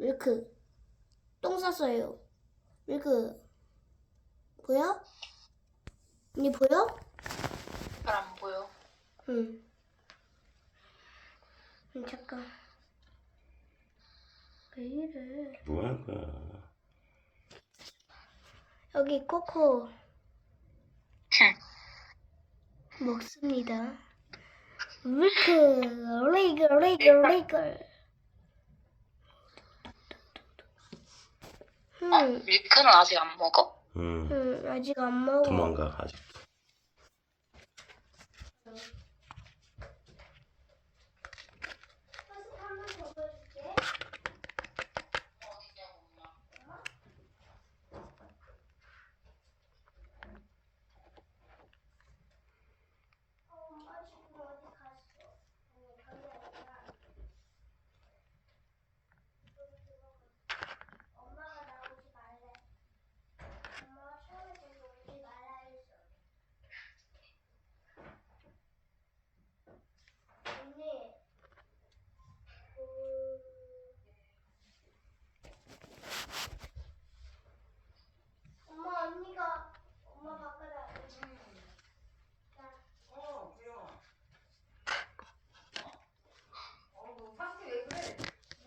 밀크. 똥 쌌어요. 밀크. 보여? 언니 보여? 잘 안 보여. 응. 응, 잠깐. 왜 이래? 뭐 할 거야? 여기 코코 먹습니다. 밀크, 레이글, 레이글, 레이글. 어? 음, 밀크는 아직 안 먹어? 응. 음, 아직 안 먹어. 도망가 아직도.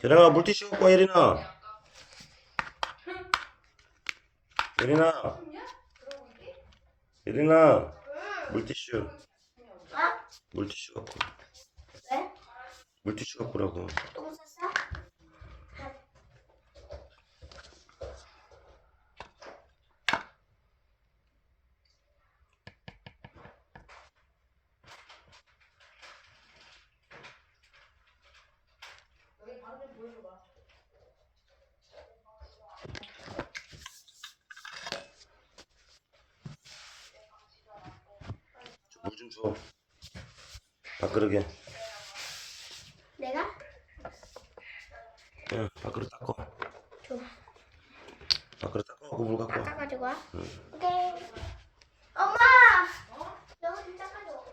예린아 물티슈 갖고 와 예린아. 예린아. 예린아 물티슈. 아? 물티슈 갖고. 와. 물티슈 갖고 오라고. 물 좀 줘. 밥그릇에. 내가? 예, 응, 밥그릇 닦아. 줘. 밥그릇 닦아갖고 물 갖고 와. 닦아가지고 와. 응. 오케이. 엄마! 어? 너 진짜 가져.